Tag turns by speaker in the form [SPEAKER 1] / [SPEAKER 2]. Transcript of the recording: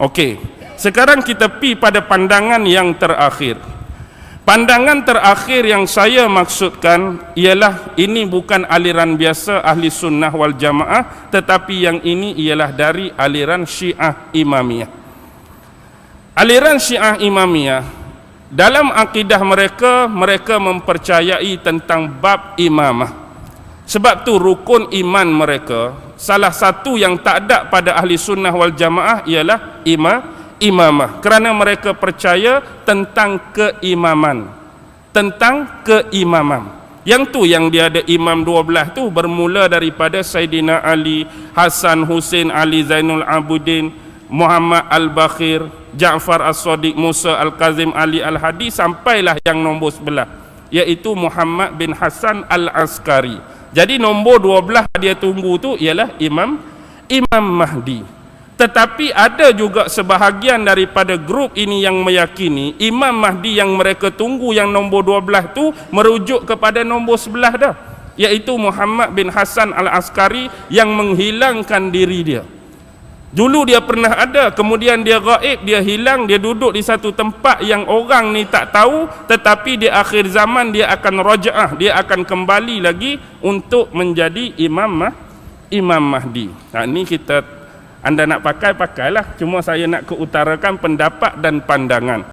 [SPEAKER 1] Okey. Sekarang kita pi pada pandangan yang terakhir. Pandangan terakhir yang saya maksudkan ialah ini bukan aliran biasa ahli sunnah wal jamaah tetapi yang ini ialah dari aliran syiah imamiyah. Aliran syiah imamiyah dalam akidah mereka mereka mempercayai tentang bab imamah. Sebab tu rukun iman mereka salah satu yang tak ada pada ahli sunnah wal jamaah ialah imam imamah. Kerana mereka percaya tentang keimaman. Tentang keimaman yang tu yang dia ada imam 12 tu bermula daripada Saidina Ali, Hasan Hussein Ali Zainul Abidin, Muhammad Al-Bakhir, Ja'far As-Sadiq, Musa Al-Kazim, Ali Al-Hadi sampailah yang nombor sebelah iaitu Muhammad bin Hasan Al-Askari. Jadi nombor 12 dia tunggu tu ialah Imam Imam Mahdi. Tetapi ada juga sebahagian daripada grup ini yang meyakini Imam Mahdi yang mereka tunggu yang nombor 12 tu merujuk kepada nombor sebelah dah iaitu Muhammad bin Hasan Al-Askari yang menghilangkan diri dia. Dulu dia pernah ada, kemudian dia gaib, dia hilang, dia duduk di satu tempat yang orang ni tak tahu, tetapi di akhir zaman dia akan raja'ah, dia akan kembali lagi untuk menjadi Imam Imam Mahdi. Nah, ini kita anda nak pakai, pakailah. Cuma saya nak keutarakan pendapat dan pandangan.